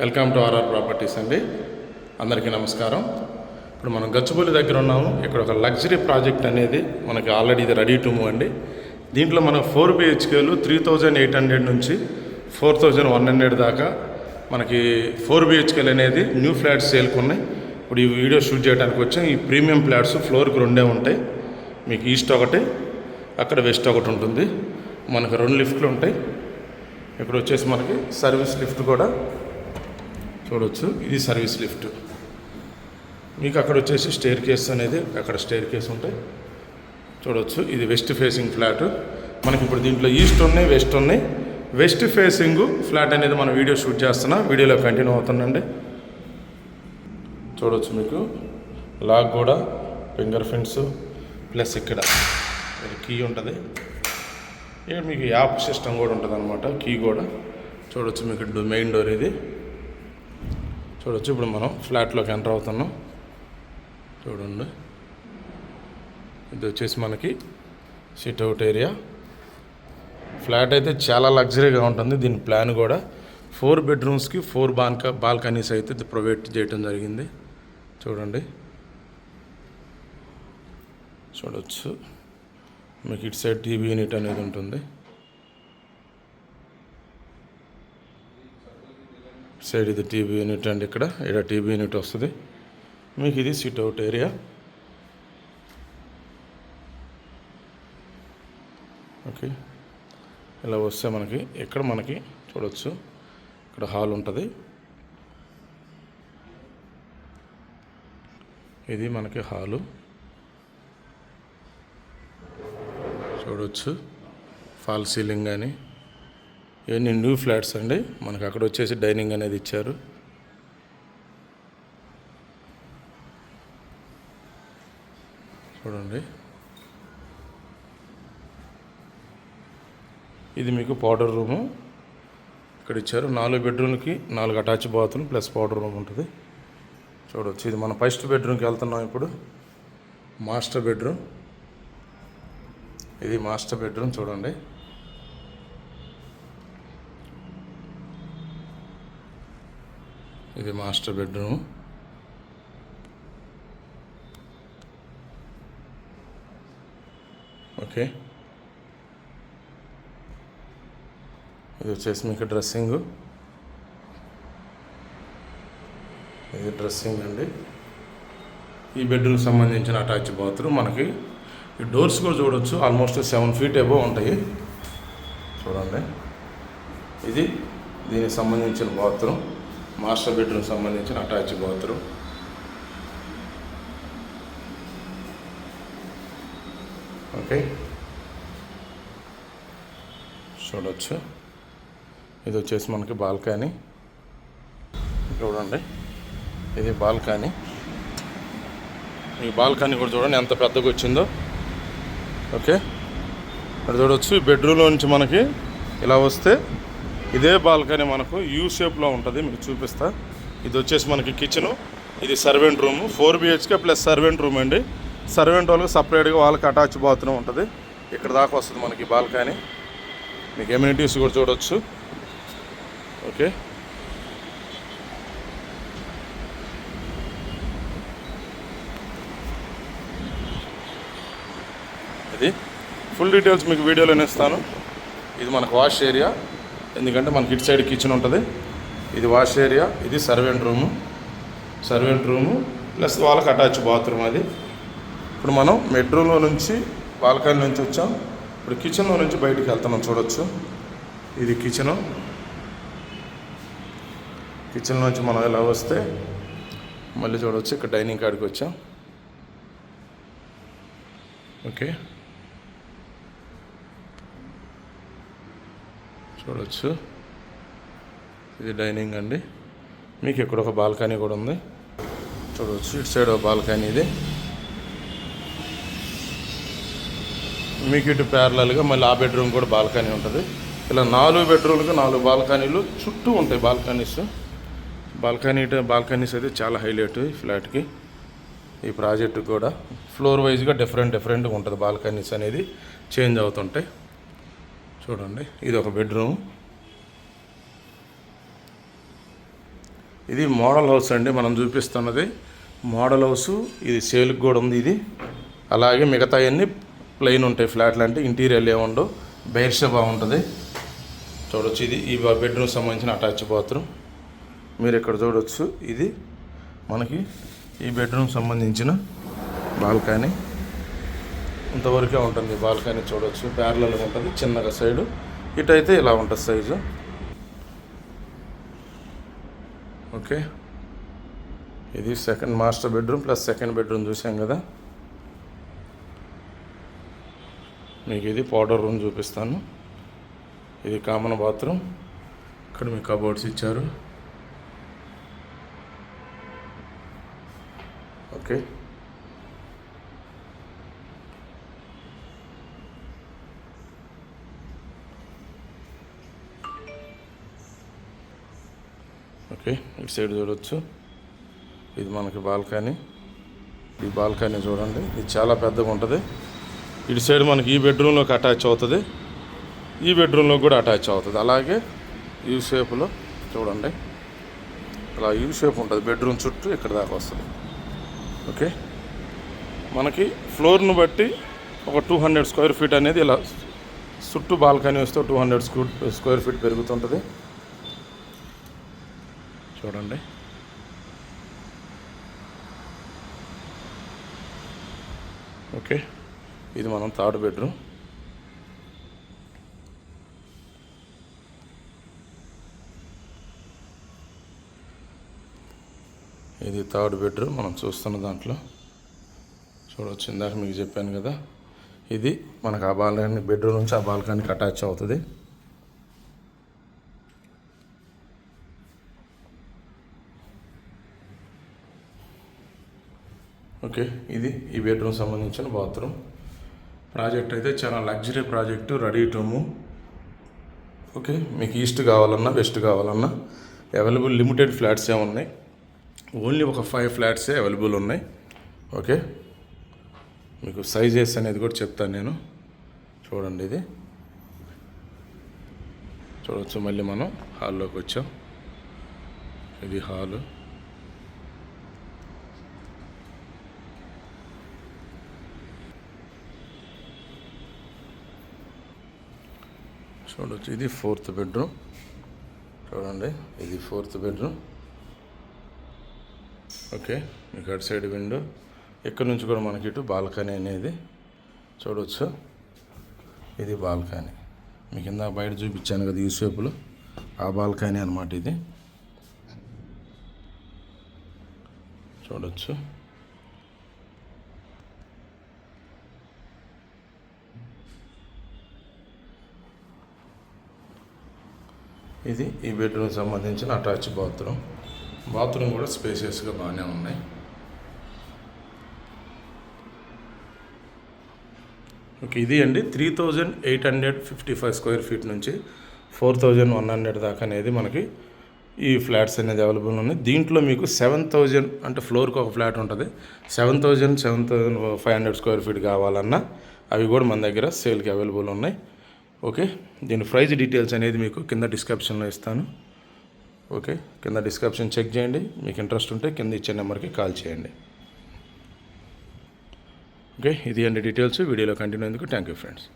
Welcome to RR properties అండి. అందరికీ నమస్కారం. ఇప్పుడు మనం గచ్చిబౌలి దగ్గర ఉన్నాము. ఇక్కడ ఒక లగ్జరీ ప్రాజెక్ట్ అనేది మనకి ఆల్రెడీ ఇది రెడీ టు మూవ్ అండి. దీంట్లో మనం ఫోర్ బిహెచ్కేలు త్రీ థౌజండ్ ఎయిట్ హండ్రెడ్ నుంచి ఫోర్ థౌజండ్ వన్ హండ్రెడ్ దాకా మనకి ఫోర్ బిహెచ్కేలు అనేది న్యూ ఫ్లాట్స్ సేల్కి ఉన్నాయి. ఇప్పుడు ఈ వీడియో షూట్ చేయడానికి వచ్చాం. ఈ ప్రీమియం ఫ్లాట్స్ ఫ్లోర్కి రెండే ఉంటాయి. మీకు ఈస్ట్ ఒకటి అక్కడ వెస్ట్ ఒకటి ఉంటుంది. మనకు రెండు లిఫ్ట్లు ఉంటాయి. ఇక్కడ వచ్చేసి మనకి సర్వీస్ లిఫ్ట్ కూడా చూడవచ్చు ఇది సర్వీస్ లిఫ్ట్. మీకు అక్కడ వచ్చేసి స్టేర్ కేస్ అనేది అక్కడ స్టేర్ కేస్ ఉంటాయి. చూడవచ్చు ఇది వెస్ట్ ఫేసింగ్ ఫ్లాట్. మనకి ఇప్పుడు దీంట్లో ఈస్ట్ ఉన్నాయి వెస్ట్ ఉన్నాయి. వెస్ట్ ఫేసింగ్ ఫ్లాట్ అనేది మనం వీడియో షూట్ చేస్తున్నా. వీడియోలో కంటిన్యూ అవుతుందండి. చూడవచ్చు మీకు. లాక్ కూడా ఫింగర్ ప్రింట్స్ ప్లస్ ఇక్కడ కీ ఉంటుంది. ఇక్కడ మీకు యాప్ సిస్టమ్ కూడా ఉంటుంది అనమాట కీ కూడా. చూడవచ్చు మీకు డో- మెయిన్ డోర్ ఇది. చూడొచ్చు. ఇప్పుడు మనం ఫ్లాట్లోకి ఎంటర్ అవుతున్నాం. చూడండి. ఇది వచ్చేసి మనకి సిట్ అవుట్ ఏరియా. ఫ్లాట్ అయితే చాలా లగ్జరీగా ఉంటుంది. దీని ప్లాన్ కూడా ఫోర్ బెడ్రూమ్స్కి ఫోర్ బాల్క బాల్కనీస్ అయితే ప్రొవైడ్ చేయడం జరిగింది. చూడండి. చూడొచ్చు. మీకు ఇటు సైడ్ టీవీ యూనిట్ అనేది ఉంటుంది. సైడ్ ఇది టీవీ యూనిట్ అండి ఇక్కడ ఇక్కడ టీవీ యూనిట్ వస్తుంది. మీకు ఇది సిట్ అవుట్ ఏరియా ఓకే ఇలా వస్తే మనకి ఇక్కడ మనకి చూడవచ్చు ఇక్కడ హాల్ ఉంటుంది. ఇది మనకి హాలు చూడవచ్చు ఫాల్ సీలింగ్ కానీ ఇవన్నీ న్యూ ఫ్లాట్స్ అండి. మనకు అక్కడ వచ్చేసి డైనింగ్ అనేది ఇచ్చారు. చూడండి. ఇది మీకు పౌడర్ రూము ఇక్కడ ఇచ్చారు. నాలుగు బెడ్రూమ్కి నాలుగు attach bathroom plus powder room ఉంటుంది. చూడవచ్చు ఇది మన ఫస్ట్ బెడ్రూమ్కి వెళ్తున్నాం ఇప్పుడు. మాస్టర్ బెడ్రూమ్ ఇది మాస్టర్ బెడ్రూమ్ చూడండి. ఇది మాస్టర్ బెడ్రూమ్. ఓకే. ఇది వచ్చేసి మీకు డ్రెస్సింగ్. ఇది డ్రెస్సింగ్ అండి. ఈ బెడ్రూమ్కి సంబంధించిన అటాచ్ బాత్రూమ్ మనకి ఈ డోర్స్ కూడా చూడొచ్చు. ఆల్మోస్ట్ సెవెన్ ఫీట్ ఎబో ఉంటాయి. చూడండి. ఇది దీనికి సంబంధించిన బాత్రూమ్. మాస్టర్ బెడ్రూమ్ సంబంధించిన అటాచ్ బాత్రూమ్. ఓకే. చూడొచ్చు. ఇది వచ్చేసి మనకి బాల్కనీ. చూడండి. ఇది బాల్కనీ. ఈ బాల్కనీ కూడా చూడండి ఎంత పెద్దగా వచ్చిందో. ఓకే. ఇక్కడ చూడొచ్చు. ఈ బెడ్రూమ్లో నుంచి మనకి ఇలా వస్తే ఇదే బాల్కనీ మనకు యూ షేప్లో ఉంటుంది మీకు చూపిస్తా. ఇది వచ్చేసి మనకి కిచెను ఇది servant room four BHK plus servant room అండి. సర్వెంట్ వాళ్ళకి సపరేట్గా వాళ్ళకి అటాచ్ బాత్రూమ్ ఉంటుంది. ఇక్కడ దాకా వస్తుంది మనకి బాల్కనీ. మీకు ఎమ్యూనిటీస్ కూడా చూడవచ్చు ఓకే. ఇది. ఫుల్ డీటెయిల్స్ మీకు వీడియోలోనే ఇస్తాను. ఇది మనకు వాష్ ఏరియా ఎందుకంటే మనకి ఇటు సైడ్ కిచెన్ ఉంటుంది. ఇది వాష్ ఏరియా ఇది servant room servant room plus వాళ్ళకి అటాచ్ బాత్రూమ్ అది. ఇప్పుడు మనం బెడ్రూమ్లో నుంచి బాల్కనీ నుంచి వచ్చాం. ఇప్పుడు కిచెన్లో నుంచి బయటికి వెళ్తున్నాం చూడొచ్చు. ఇది కిచెను కిచెన్ నుంచి మనం ఇలా వస్తే మళ్ళీ చూడవచ్చు ఇక్కడ డైనింగ్ కాడికి వచ్చాం. ఓకే చూడవచ్చు ఇది డైనింగ్ అండి. మీకు ఇక్కడ ఒక బాల్కనీ కూడా ఉంది. చూడవచ్చు ఇటు సైడ్ ఒక బాల్కనీ ఇది. మీకు ఇటు ప్యారలల్గా మళ్ళీ ఆ బెడ్రూమ్ కూడా బాల్కనీ ఉంటుంది. ఇలా నాలుగు బెడ్రూమ్లకు నాలుగు బాల్కనీలు చుట్టూ ఉంటాయి బాల్కనీస్. బాల్కనీ బాల్కనీస్ అయితే చాలా హైలైట్ ఈ ఫ్లాట్కి ఈ ప్రాజెక్టు కూడా. ఫ్లోర్ వైజ్గా డిఫరెంట్ డిఫరెంట్గా ఉంటుంది బాల్కనీస్ అనేది. చేంజ్ అవుతుంటాయి. చూడండి ఇది ఒక బెడ్రూమ్. ఇది మోడల్ హౌస్ అండి మనం చూపిస్తున్నది. మోడల్ హౌస్ ఇది సేల్కి కూడా ఉంది ఇది. అలాగే మిగతా అన్నీ ప్లెయిన్ ఉంటాయి ఫ్లాట్లు అంటే ఇంటీరియర్ ఏముండవు బైర్షా బాగుంటుంది. చూడొచ్చు ఇది ఈ బెడ్రూమ్ సంబంధించిన అటాచ్ బాత్రూమ్. మీరు ఇక్కడ చూడొచ్చు ఇది మనకి ఈ బెడ్రూమ్ సంబంధించిన బాల్కనీ. ఇంతవరకే ఉంటుంది. బాల్కనీ చూడొచ్చు. ప్యారలల్గా ఉంటుంది. చిన్నగా సైడు. ఇటైతే ఇలా ఉంటుంది సైజు. ఓకే. ఇది second master bedroom plus second bedroom చూసాం కదా. మీకు ఇది పౌడర్ రూమ్ చూపిస్తాను. ఇది కామన్ బాత్రూమ్. ఇక్కడ మీకు కబోర్డ్స్ ఇచ్చారు. ఓకే. ఓకే ఇటు సైడ్ చూడొచ్చు. ఇది మనకి బాల్కనీ. ఈ బాల్కనీ చూడండి ఇది చాలా పెద్దగా ఉంటుంది. ఇటు సైడ్ మనకి ఈ బెడ్రూమ్లోకి అటాచ్ అవుతుంది. ఈ బెడ్రూమ్లోకి కూడా అటాచ్ అవుతుంది. అలాగే యూ షేప్లో చూడండి. అలా యూ షేప్ ఉంటుంది బెడ్రూమ్ చుట్టూ ఇక్కడ దాకా వస్తుంది. ఓకే మనకి ఫ్లోర్ను బట్టి ఒక టూ హండ్రెడ్ స్క్వేర్ ఫీట్ అనేది ఇలా చుట్టూ బాల్కనీ వస్తే టూ హండ్రెడ్ స్క్వేర్ ఫీట్ పెరుగుతుంటుంది. చూడండి. ఓకే ఇది మనం థర్డ్ బెడ్రూమ్. ఇది థర్డ్ బెడ్రూమ్ మనం చూస్తున్న దాంట్లో. చూడవచ్చు ఇందాక మీకు చెప్పాను కదా. ఇది మనకు ఆ బాల్కనీ బెడ్రూమ్ నుంచి ఆ బాల్కనీకి అటాచ్ అవుతుంది. ఓకే ఇది ఈ బెడ్రూమ్ సంబంధించిన బాత్రూమ్ ప్రాజెక్ట్ అయితే చాలా luxury project ready to okay మీకు ఈస్ట్ కావాలన్నా వెస్ట్ కావాలన్నా అవైలబుల్ లిమిటెడ్ ఫ్లాట్సే ఉన్నాయి. ఓన్లీ ఒక ఫైవ్ ఫ్లాట్సే అవైలబుల్ ఉన్నాయి. ఓకే మీకు సైజెస్ అనేది కూడా చెప్తాను నేను. చూడండి ఇది. చూడవచ్చు మళ్ళీ మనం హాల్లోకి వచ్చాం. ఇది హాలు చూడొచ్చు. ఇది ఫోర్త్ బెడ్రూమ్. చూడండి ఇది ఫోర్త్ బెడ్రూమ్. ఓకే మీకు అటు సైడ్ విండో. ఇక్కడ నుంచి కూడా మనకి ఇటు బాల్కనీ అనేది చూడవచ్చు ఇది బాల్కనీ. మీకు కింద బయట చూపించాను కదా ఈ షేపులో. ఆ బాల్కనీ అనమాట ఇది. చూడవచ్చు ఇది ఈ బెడ్రూమ్ సంబంధించిన అటాచ్ బాత్రూమ్. బాత్రూమ్ కూడా స్పేసియస్గా బాగానే ఉన్నాయి. ఓకే ఇది అండి three thousand eight hundred fifty five square feet నుంచి ఫోర్ థౌజండ్ వన్ హండ్రెడ్ దాకా అనేది మనకి ఈ ఫ్లాట్స్ అనేది అవైలబుల్ ఉన్నాయి. దీంట్లో మీకు సెవెన్ థౌజండ్ అంటే ఫ్లోర్కి ఒక ఫ్లాట్ ఉంటుంది. Seven thousand seven thousand five hundred square feet కావాలన్నా అవి కూడా మన దగ్గర సేల్కి అవైలబుల్ ఉన్నాయి. ఓకే. దీని ప్రైజ్ డీటెయిల్స్ అనేది మీకు కింద డిస్క్రిప్షన్లో ఇస్తాను. ఓకే. కింద డిస్క్రిప్షన్ చెక్ చేయండి. మీకు ఇంట్రెస్ట్ ఉంటే కింద ఇచ్చే నెంబర్కి కాల్ చేయండి. ఓకే. ఇది అండి డీటెయిల్స్. వీడియోలో కంటిన్యూ అయ్యేందుకు థ్యాంక్ యూ ఫ్రెండ్స్.